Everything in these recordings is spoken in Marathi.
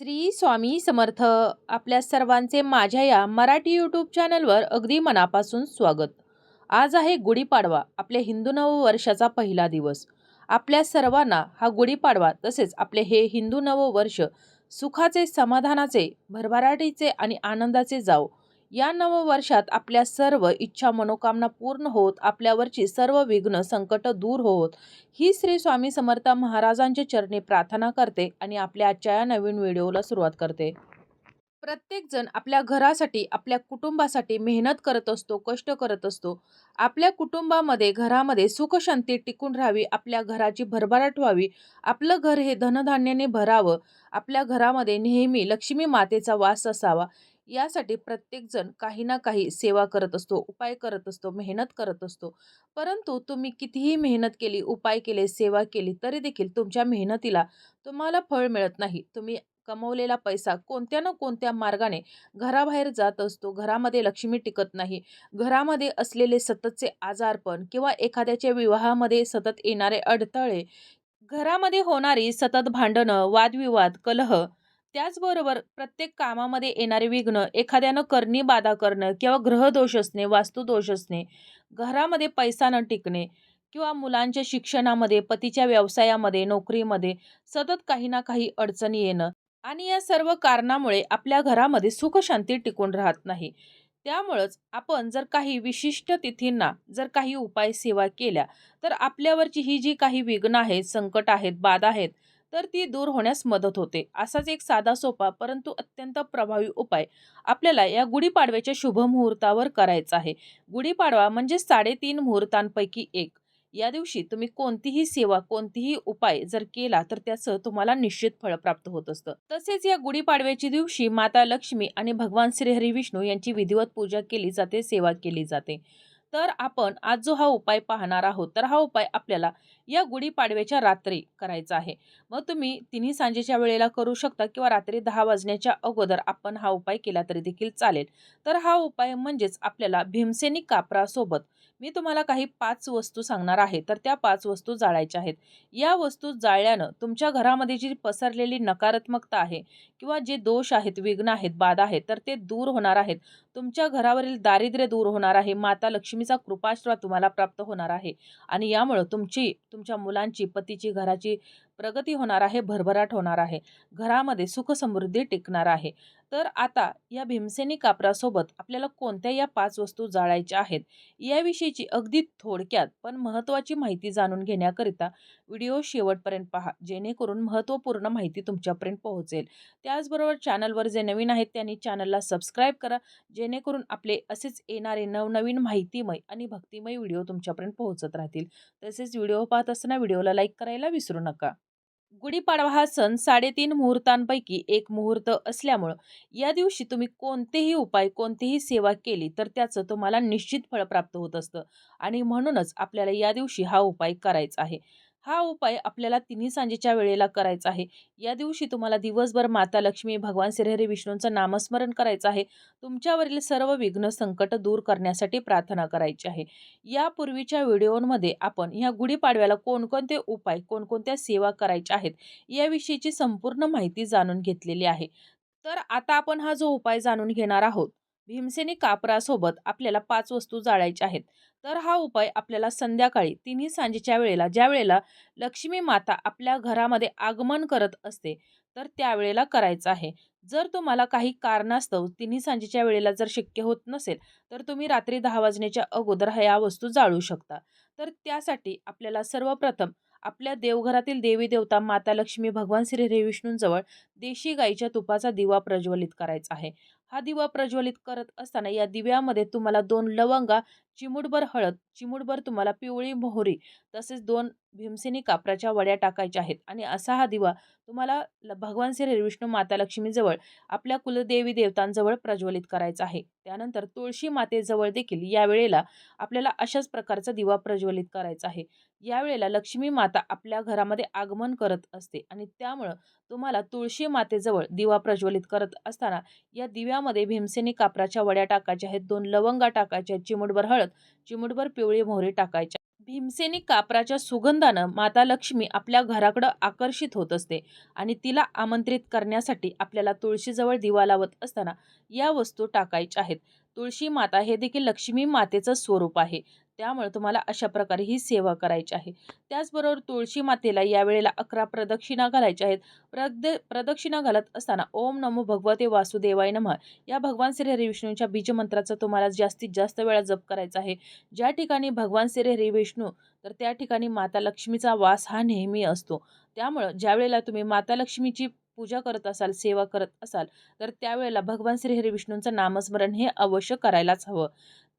श्री स्वामी समर्थ. आपल्या सर्वांचे माझ्या या मराठी यूट्यूब चॅनलवर अगदी मनापासून स्वागत. आज आहे गुढीपाडवा आपल्या हिंदू नववर्षाचा पहिला दिवस. आपल्या सर्वांना हा गुढीपाडवा तसेच आपले हे हिंदू नववर्ष सुखाचे समाधानाचे भरभराटीचे आणि आनंदाचे जावो. या नववर्षात आपल्या सर्व इच्छा मनोकामना पूर्ण होत आपल्यावरची सर्व विघ्न संकट दूर होत. ही श्री स्वामी समर्थ महाराजांचे चरणी प्रार्थना करते आणि आपल्या आजच्या या नवीन व्हिडिओला सुरुवात करते. प्रत्येकजण आपल्या घरासाठी आपल्या कुटुंबासाठी मेहनत करत असतो कष्ट करत असतो. आपल्या कुटुंबामध्ये घरामध्ये सुखशांती टिकून राहावी आपल्या घराची भरभराट व्हावी आपलं घर हे धनधान्याने भरावं आपल्या घरामध्ये नेहमी लक्ष्मी मातेचा वास असावा. यासाठी प्रत्येकजण काही ना काही सेवा करत असतो उपाय करत असतो मेहनत करत असतो. परंतु तुम्ही कितीही मेहनत केली उपाय केले सेवा केली तरी देखील तुमच्या मेहनतीला तुम्हाला फळ मिळत नाही. तुम्ही कमवलेला पैसा कोणत्या ना कोणत्या मार्गाने घराबाहेर जात असतो घरामध्ये लक्ष्मी टिकत नाही घरामध्ये असलेले सततचे आजारपण किंवा एखाद्याच्या विवाहामध्ये सतत येणारे अडथळे घरामध्ये होणारी सतत भांडणं वादविवाद कलह त्याचबरोबर प्रत्येक कामामध्ये येणारे विघ्न एखाद्यानं करणी बाधा करणं किंवा ग्रहदोष असणे वास्तुदोष असणे घरामध्ये पैसा न टिकणे किंवा मुलांच्या शिक्षणामध्ये पतीच्या व्यवसायामध्ये नोकरीमध्ये सतत काही ना काही अडचणी येणं आणि या सर्व कारणामुळे आपल्या घरामध्ये सुखशांती टिकून राहत नाही. त्यामुळंच आपण जर काही विशिष्ट तिथींना जर काही उपाय सेवा केल्या तर आपल्यावरची ही जी काही विघ्न आहेत संकट आहेत बाधा आहेत तर ती दूर होण्यास मदत होते. असाच एक साधा सोपा परंतु अत्यंत प्रभावी उपाय आपल्याला या गुढीपाडव्याच्या शुभ मुहूर्तावर करायचा आहे. गुढीपाडवा म्हणजे साडेतीन मुहूर्तांपैकी एक. या दिवशी तुम्ही कोणतीही सेवा कोणतीही उपाय जर केला तर त्याचं तुम्हाला निश्चित फळ प्राप्त होत असतं. तसेच या गुढीपाडव्याच्या दिवशी माता लक्ष्मी आणि भगवान श्रीहरी विष्णू यांची विधिवत पूजा केली जाते सेवा केली जाते. तर आपण आज जो हा उपाय पाहणार आहोत तर हा उपाय आपल्याला या गुढीपाडव्याच्या रात्री करायचा आहे. मग तुम्ही तिन्ही सांजेच्या वेळेला करू शकता किंवा रात्री दहा वाजण्याच्या अगोदर आपण हा उपाय केला तरी देखील चालेल. तर हा उपाय म्हणजेच आपल्याला भीमसेनी कापरासोबत मी तुम्हाला काही पाच वस्तू सांगणार आहे तर त्या पाच वस्तू जाळायच्या आहेत. या वस्तू जाळल्यानं तुमच्या घरामध्ये जी पसरलेली नकारात्मकता आहे किंवा जे दोष आहेत विघ्न आहेत बाधा आहेत तर ते दूर होणार आहेत. तुमच्या घरावरील दारिद्र्य दूर होणार आहे माता लक्ष्मीचा कृपाश्रवा तुम्हाला प्राप्त होणार आहे. आणि यामुळं तुमची तुमच्या मुलांची पतीची घराची प्रगती होणार आहे भरभराट होणार आहे. घरामध्ये सुखसमृद्धी टिकणार आहे. तर आता या भीमसेनी कापरासोबत आपल्याला कोणत्या या पाच वस्तू जाळायच्या आहेत याविषयीची अगदी थोडक्यात पण महत्त्वाची माहिती जाणून घेण्याकरिता व्हिडिओ शेवटपर्यंत पहा जेणेकरून महत्त्वपूर्ण माहिती तुमच्यापर्यंत पोहोचेल. त्याचबरोबर चॅनलवर जे नवीन आहेत त्यांनी चॅनलला सबस्क्राईब करा जेणेकरून आपले असेच येणारे नवनवीन माहितीमय आणि भक्तिमय व्हिडिओ तुमच्यापर्यंत पोहोचत राहतील. तसेच व्हिडिओ पाहत असताना व्हिडिओला लाईक करायला विसरू नका. गुढीपाडवा हा सण साडेतीन मुहूर्तांपैकी एक मुहूर्त असल्यामुळं या दिवशी तुम्ही कोणतेही उपाय कोणतीही सेवा केली तर त्याचं तुम्हाला निश्चित फळ प्राप्त होत असतं. आणि म्हणूनच आपल्याला या दिवशी हा उपाय करायचा आहे. हा उपाय आपल्याला तिन्ही सांजेच्या वेळेला करायचा आहे. या दिवशी तुम्हाला दिवसभर माता लक्ष्मी भगवान श्रीहरी विष्णूंचं नामस्मरण करायचं आहे. तुमच्यावरील सर्व विघ्न संकट दूर करण्यासाठी प्रार्थना करायची आहे. यापूर्वीच्या व्हिडिओमध्ये आपण ह्या गुढीपाडव्याला कोणकोणते उपाय कोणकोणत्या सेवा करायच्या आहेत याविषयीची संपूर्ण माहिती जाणून घेतलेली आहे. तर आता आपण हा जो उपाय जाणून घेणार आहोत भीमसेनी कापरासोबत आपल्याला पाच वस्तू जाळायच्या आहेत. तर हा उपाय आपल्याला संध्याकाळी तिन्ही सांजेच्या वेळेला ज्या वेळेला लक्ष्मी माता आपल्या घरामध्ये आगमन करत असते तर त्यावेळेला करायचा आहे. जर तुम्हाला काही कारणास्तव तिन्ही सांजेच्या वेळेला जर शक्य होत नसेल तर तुम्ही रात्री दहा वाजण्याच्या अगोदर ह्या वस्तू जाळू शकता. तर त्यासाठी आपल्याला सर्वप्रथम आपल्या देवघरातील देवी देवता माता लक्ष्मी भगवान श्री विष्णूंजवळ देशी गाईच्या तुपाचा दिवा प्रज्वलित करायचा आहे. हा दिवा प्रज्वलित करत असताना या दिव्यामध्ये तुम्हाला दोन लवंगा चिमुडभर हळद चिमुडभर तुम्हाला पिवळी मोहरी तसेच दोन भीमसेनी कापराच्या वड्या टाकायच्या आहेत. आणि असा हा दिवा तुम्हाला ल भगवान श्री विष्णू माता लक्ष्मीजवळ आपल्या कुलदेवी देवतांजवळ प्रज्वलित करायचा आहे. त्यानंतर तुळशी मातेजवळ देखील या वेळेला आपल्याला अशाच प्रकारचा दिवा प्रज्वलित करायचा आहे. यावेळेला लक्ष्मी माता आपल्या घरामध्ये आगमन करत असते आणि त्यामुळं तुम्हाला तुळशी मातेजवळ दिवा प्रज्वलित करत असताना या दिव्यामध्ये भीमसेनी कापराच्या वड्या टाकायच्या आहेत दोन लवंगा टाकायच्या चिमुटभर हळद चिमुटभर पिवळी मोहरी टाकायच्या. भीमसेनी कापराच्या सुगंधानं माता लक्ष्मी आपल्या घराकडं आकर्षित होत असते आणि तिला आमंत्रित करण्यासाठी आपल्याला तुळशीजवळ दिवा लावत असताना या वस्तू टाकायच्या आहेत. तुळशी माता हे देखील लक्ष्मी मातेचं स्वरूप आहे. त्यामुळे तुम्हाला अशा प्रकारे ही सेवा करायची आहे. त्याचबरोबर तुळशी मातेला यावेळेला अकरा प्रदक्षिणा घालायच्या आहेत. प्रद प्रदक्षिणा घालत असताना ओम नमो भगवते वासुदेवाय नमः या भगवान श्री हरी विष्णूंच्या बीजमंत्राचा तुम्हाला जास्तीत जास्त वेळा जप करायचा आहे. ज्या ठिकाणी भगवान श्री हरी विष्णू तर त्या ठिकाणी माता लक्ष्मीचा वास हा नेहमी असतो. त्यामुळं ज्यावेळेला तुम्ही माता लक्ष्मीची पूजा करत असाल सेवा करत असाल तर त्यावेळेला भगवान श्री हरी विष्णूंचं नामस्मरण हे अवश्य करायलाच हवं.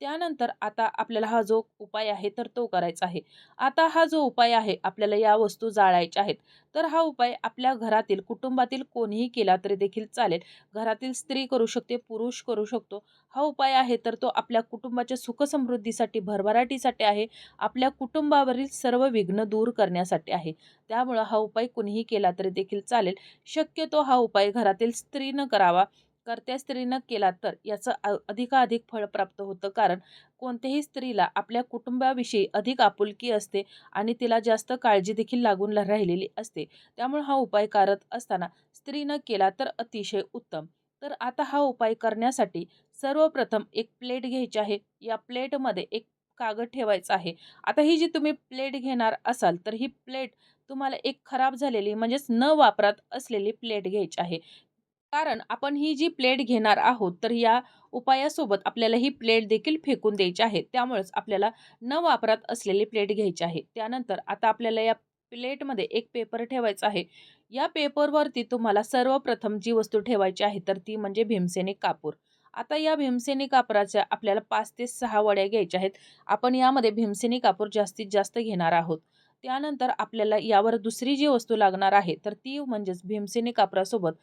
त्यानंतर आता आपल्याला हा जो उपाय आहे तर तो करायचा आहे. आता हा जो उपाय आहे आपल्याला या वस्तू जाळायच्या आहेत. तर हा उपाय आपल्या घरातील कुटुंबातील कोणीही केला तरी देखील चालेल. घरातील स्त्री करू शकते पुरुष करू शकतो. हा उपाय आहे तर तो आपल्या कुटुंबाच्या सुखसमृद्धीसाठी भरभराटीसाठी आहे. आपल्या कुटुंबावरील सर्व विघ्न दूर करण्यासाठी आहे. त्यामुळं हा उपाय कुणीही केला तरी देखील चालेल. शक्यतो हा उपाय घरातील स्त्रीनं करावा. कर्त्या स्त्रीनं केला तर याचं अधिकाधिक फळ प्राप्त होतं. कारण कोणत्याही स्त्रीला आपल्या कुटुंबाविषयी अधिक आपुलकी असते आणि तिला जास्त काळजी देखील लागून राहिलेली असते. त्यामुळे हा उपाय करत असताना स्त्रीनं केला तर अतिशय उत्तम. तर आता हा उपाय करण्यासाठी सर्वप्रथम एक प्लेट घ्यायची आहे. या प्लेटमध्ये एक कागद ठेवायचा आहे. आता ही जी तुम्ही प्लेट घेणार असाल तर ही प्लेट तुम्हाला एक खराब झालेली म्हणजेच न वापरात असलेली प्लेट घ्यायची आहे. कारण आपण ही जी प्लेट घेणार आहोत तर या उपायासोबत आपल्याला ही प्लेट देखील फेकून द्यायची आहे. त्यामुळेच आपल्याला न वापरात असलेली प्लेट घ्यायची आहे. त्यानंतर आता आपल्याला या प्लेटमध्ये एक पेपर ठेवायचा आहे. या पेपरवरती तुम्हाला सर्वप्रथम जी वस्तू ठेवायची आहे तर ती म्हणजे भीमसेनी कापूर. आता या भीमसेनी कापराच्या आपल्याला पाच ते सहा वड्या घ्यायच्या आहेत. आपण यामध्ये भीमसेनी कापूर जास्तीत जास्त घेणार आहोत. त्यानंतर आपल्याला यावर दुसरी जी वस्तू लागणार आहे तर ती म्हणजेच भीमसेनी कापरासोबत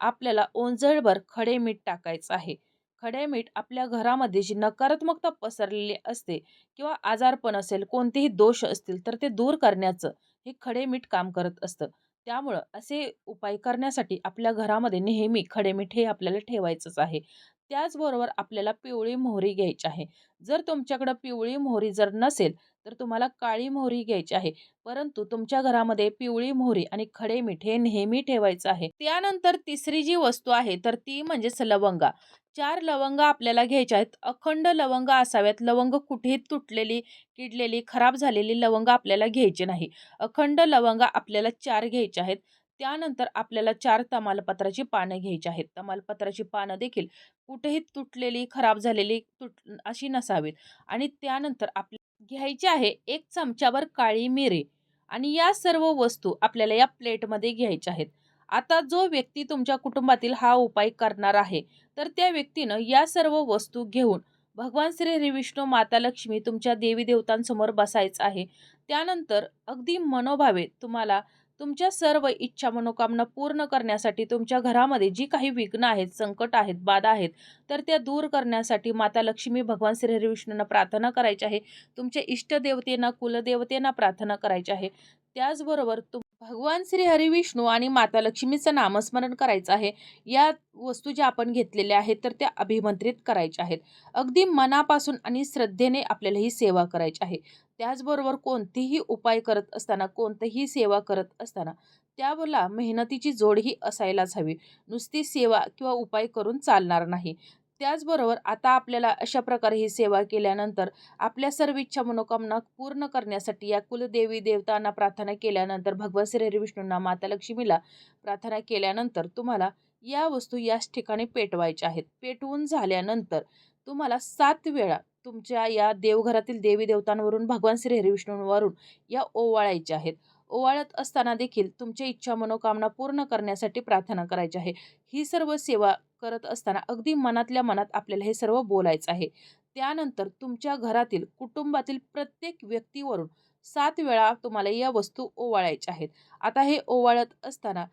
आपल्याला ओंजळभर खडे मीठ टाकायचं आहे. खडे मीठ आपल्या घरामध्ये जी नकारात्मकता पसरलेली असते किंवा आजारपण असेल कोणतेही दोष असतील तर ते दूर करण्याचं हे खडे मीठ काम करत असतं. त्यामुळं असे उपाय करण्यासाठी आपल्या घरामध्ये नेहमी खडे मीठ हे आपल्याला ठेवायचंच आहे. त्याचबरोबर आपल्याला पिवळी मोहरी घ्यायची आहे. जर तुमच्याकडं पिवळी मोहरी जर नसेल तर तुम्हाला काळी मोहरी घ्यायची आहे. परंतु तुमच्या घरामध्ये पिवळी मोहरी आणि खडे मीठ हे नेहमी ठेवायचं आहे. त्यानंतर तिसरी जी वस्तू आहे तर ती म्हणजेच लवंगा. चार लवंग आपल्याला घ्यायच्या आहेत. अखंड लवंग असाव्यात. लवंग कुठेही तुटलेली किडलेली खराब झालेली लवंग आपल्याला घ्यायची नाही. अखंड लवंग आपल्याला चार घ्यायचे आहेत. त्यानंतर आपल्याला चार तमालपत्राची पानं घ्यायची आहेत. तमालपत्राची पानं देखील कुठेही तुटलेली खराब झालेली तुट अशी नसावीत. आणि त्यानंतर आपल्या घ्यायची आहे एक चमच्यावर काळी मिरी आणि या सर्व वस्तू आपल्याला या प्लेटमध्ये घ्यायच्या आहेत. आता जो व्यक्ती तुमच्या कुटुंबातील हा उपाय करणार आहे तर त्या व्यक्तीनं या सर्व वस्तू घेऊन भगवान श्री हरी विष्णू माता लक्ष्मी तुमच्या देवी देवतांसमोर बसायचं आहे. त्यानंतर अगदी मनोभावे तुम्हाला तुमच्या सर्व इच्छा मनोकामना पूर्ण करण्यासाठी तुमच्या घरामध्ये जी काही विघ्न आहेत संकट आहेत बाधा आहेत तर त्या दूर करण्यासाठी माता लक्ष्मी भगवान श्री विष्णूंना प्रार्थना करायची आहे. तुमच्या इष्टदेवतेना कुलदेवतेना प्रार्थना करायची आहे. त्याचबरोबर तुम भगवान श्री हरिविष्णू आणि माता लक्ष्मीचं नामस्मरण करायचं आहे. या वस्तू ज्या आपण घेतलेल्या आहेत तर त्या अभिमंत्रित करायच्या आहेत. अगदी मनापासून आणि श्रद्धेने आपल्याला ही सेवा करायची आहे. त्याचबरोबर कोणतीही उपाय करत असताना कोणतीही सेवा करत असताना त्याला मेहनतीची जोडही असायलाच हवी. नुसती सेवा किंवा उपाय करून चालणार नाही. त्याचबरोबर आता आपल्याला अशा प्रकारे ही सेवा केल्यानंतर आपल्या सर्व इच्छा मनोकामना पूर्ण करण्यासाठी या कुलदेवी देवतांना प्रार्थना केल्यानंतर भगवान श्री विष्णूंना माता लक्ष्मीला प्रार्थना केल्यानंतर तुम्हाला या वस्तू याच ठिकाणी पेटवायच्या आहेत. पेटवून झाल्यानंतर तुम्हाला सात वेळा तुमच्या या देवघरातील देवी देवतांवरून भगवान श्री हरिविष्णूंवरून या ओवाळायच्या आहेत. ओवाळत असताना देखील तुमच्या इच्छा मनोकामना पूर्ण करण्यासाठी प्रार्थना करायची आहे. ही सर्व सेवा करत असताना अगदी मनातल्या मनात आपल्याला हे सर्व बोलायचं आहे. त्यानंतर तुमच्या घरातील कुटुंबातील प्रत्येक व्यक्तीवरून सात वेळा तुम्हाला या वस्तू ओवाळायच्या आहेत. आता हे ओवाळत असताना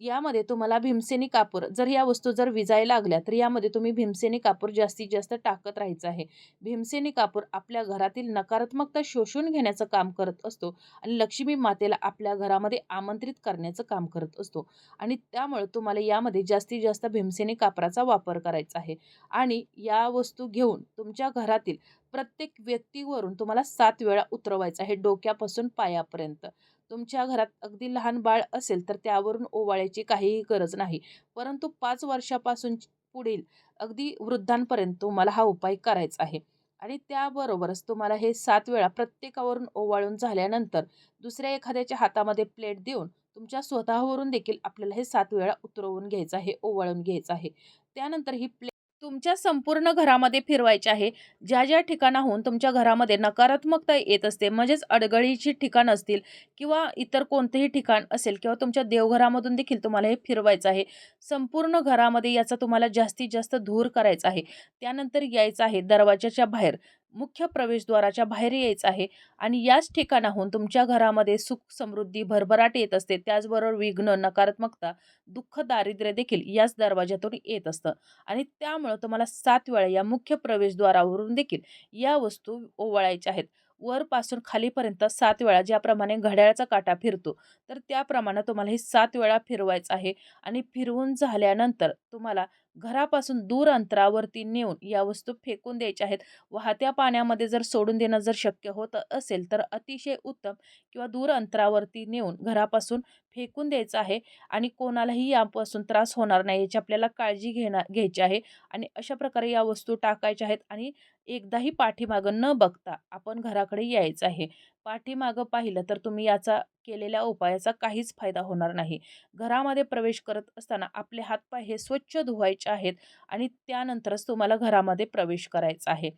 यामध्ये तुम्हाला भीमसेनी कापूर जर या वस्तू जर विजायला लागल्या तर यामध्ये तुम्ही भीमसेनी कापूर जास्तीत जास्त टाकत राहायचं आहे. भीमसेनी कापूर आपल्या घरातील नकारात्मकता शोषून घेण्याचं काम करत असतो आणि लक्ष्मी मातेला आपल्या घरामध्ये आमंत्रित करण्याचं काम करत असतो. आणि त्यामुळे तुम्हाला यामध्ये जास्तीत जास्त भीमसेनी कापराचा वापर करायचा आहे. आणि या वस्तू घेऊन तुमच्या घरातील प्रत्येक व्यक्तीवरून तुम्हाला सात वेळा उतरवायचं आहे डोक्यापासून पायापर्यंत. तुमच्या घरात अगदी लहान बाळ असेल तर त्यावरून ओवाळ्याची काहीही गरज नाही. परंतु पाच वर्षापासून पुढील अगदी वृद्धांपर्यंत तुम्हाला हा उपाय करायचा आहे. आणि त्याबरोबरच तुम्हाला हे सात वेळा प्रत्येकावरून ओवाळून झाल्यानंतर दुसऱ्या एखाद्याच्या हातामध्ये प्लेट देऊन तुमच्या स्वतःवरून देखील आपल्याला हे सात वेळा उतरवून घ्यायचं आहे ओवाळून घ्यायचं आहे. त्यानंतर ही प्लेट तुमच्या संपूर्ण घरामध्ये फिरवायचे आहे. ज्या ज्या ठिकाणाहून तुमच्या घरामध्ये नकारात्मकता येत असते म्हणजेच अडगळीची ठिकाण असतील किंवा इतर कोणतेही ठिकाण असेल किंवा तुमच्या देवघरामधून देखील तुम्हाला हे फिरवायचं आहे संपूर्ण घरामध्ये याचा तुम्हाला जास्तीत जास्त धूर करायचा आहे. त्यानंतर यायचं आहे दरवाजाच्या बाहेर. मुख्य प्रवेशद्वाराच्या बाहेर यायचं आहे. आणि याच ठिकाणाहून तुमच्या घरामध्ये सुख समृद्धी भरभराट येत असते. त्याचबरोबर विघ्न नकारात्मकता दुःख दारिद्र्य देखील याच दरवाज्यातून येत असतं. आणि त्यामुळं तुम्हाला सात वेळा या मुख्य प्रवेशद्वारावरून देखील या वस्तू ओवाळायच्या आहेत. वरपासून खालीपर्यंत सात वेळा ज्याप्रमाणे घड्याळाचा काटा फिरतो तर त्याप्रमाणे तुम्हाला हे सात वेळा फिरवायचं आहे. आणि फिरवून झाल्यानंतर तुम्हाला घरापासून दूर अंतरावरती नेऊन या वस्तू फेकून द्यायच्या आहेत. वाहत्या पाण्यामध्ये जर सोडून देणं जर शक्य होत असेल तर अतिशय उत्तम किंवा दूर अंतरावरती नेऊन घरापासून फेकून द्यायचं आहे आणि कोणालाही यापासून त्रास होणार नाही याची आपल्याला काळजी घेणार घ्यायची आहे. आणि अशा प्रकारे या वस्तू टाकायच्या आहेत आणि एकदाही पाठीमागं न बघता आपण घराकडे यायचं आहे. पाठीमागं पाहिलं तर तुम्ही याचा केलेल्या उपायाचा काहीच फायदा होणार नाही. घरामध्ये प्रवेश करत असताना आपले हातपाय हे स्वच्छ धुवायचे आहेत आणि त्यानंतरच तुम्हाला घरामध्ये प्रवेश करायचा आहे.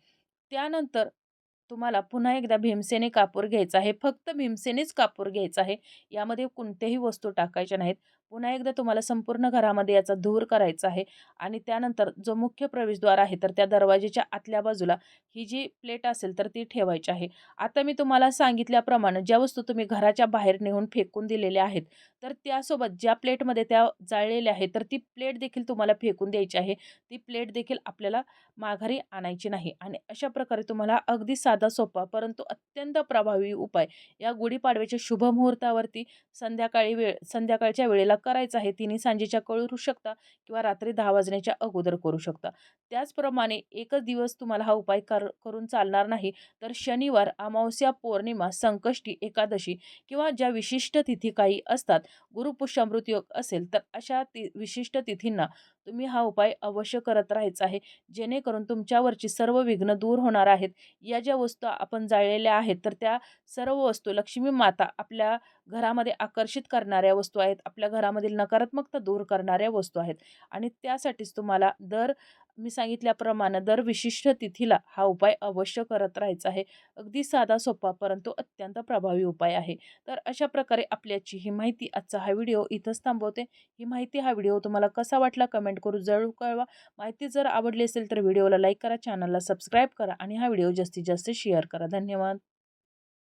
त्यानंतर तुम्हाला पुन्हा एकदा भीमसेने कापूर घ्यायचा आहे. फक्त भीमसेनेच कापूर घ्यायचा आहे. यामध्ये कोणत्याही वस्तू टाकायच्या नाहीत. पुन्हा एकदा तुम्हाला संपूर्ण घरामध्ये याचा धूर करायचा आहे. आणि त्यानंतर जो मुख्य प्रवेशद्वार आहे तर त्या दरवाजेच्या आतल्या बाजूला ही जी प्लेट असेल तर ती ठेवायची आहे. आता मी तुम्हाला सांगितल्याप्रमाणे ज्या वस्तू तुम्ही घराच्या बाहेर नेऊन फेकून दिलेल्या आहेत तर त्यासोबत ज्या प्लेटमध्ये त्या जाळलेल्या आहेत तर ती प्लेट देखील तुम्हाला फेकून द्यायची आहे. ती प्लेट देखील आपल्याला माघारी आणायची नाही. आणि अशा प्रकारे तुम्हाला अगदी साधा सोपा परंतु अत्यंत प्रभावी उपाय या गुढीपाडव्याच्या शुभ मुहूर्तावरती संध्याकाळी वेळ संध्याकाळच्या वेळेला करायचा आहे तिन्ही सांजेच्या करू शकता किंवा रात्री दहा वाजण्याच्या अगोदर करू शकता. त्याचप्रमाणे एकच दिवस तुम्हाला हा उपाय कर करून चालणार नाही तर शनिवार अमावस्या पौर्णिमा संकष्टी एकादशी किंवा ज्या विशिष्ट तिथी काही असतात गुरुपुष्यामृत योग असेल तर अशा ति विशिष्ट तिथींना तुम्ही हा उपाय अवश्य करत राहायचा आहे. जेणेकरून तुमच्यावरची सर्व विघ्न दूर होणार आहेत. या ज्या वस्तू आपण जाळलेल्या आहेत तर त्या सर्व वस्तू लक्ष्मी माता आपल्या घरामध्ये आकर्षित करणाऱ्या वस्तू आहेत. आपल्या घरामधील नकारात्मकता दूर करणाऱ्या वस्तू आहेत. आणि त्यासाठीच तुम्हाला दर मी सांगितल्याप्रमाणे दर विशिष्ट तिथीला हा उपाय अवश्य करत राहायचा आहे. अगदी साधा सोपा परंतु अत्यंत प्रभावी उपाय आहे. तर अशा प्रकारे आपल्याची ही माहिती आजचा हा व्हिडिओ इथंच थांबवते. ही माहिती हा व्हिडिओ तुम्हाला कसा वाटला कमेंट करू जरूर कळवा. माहिती जर आवडली असेल तर व्हिडिओला लाईक करा चॅनलला सबस्क्राईब करा आणि हा व्हिडिओ जास्तीत जास्त शेअर करा. धन्यवाद.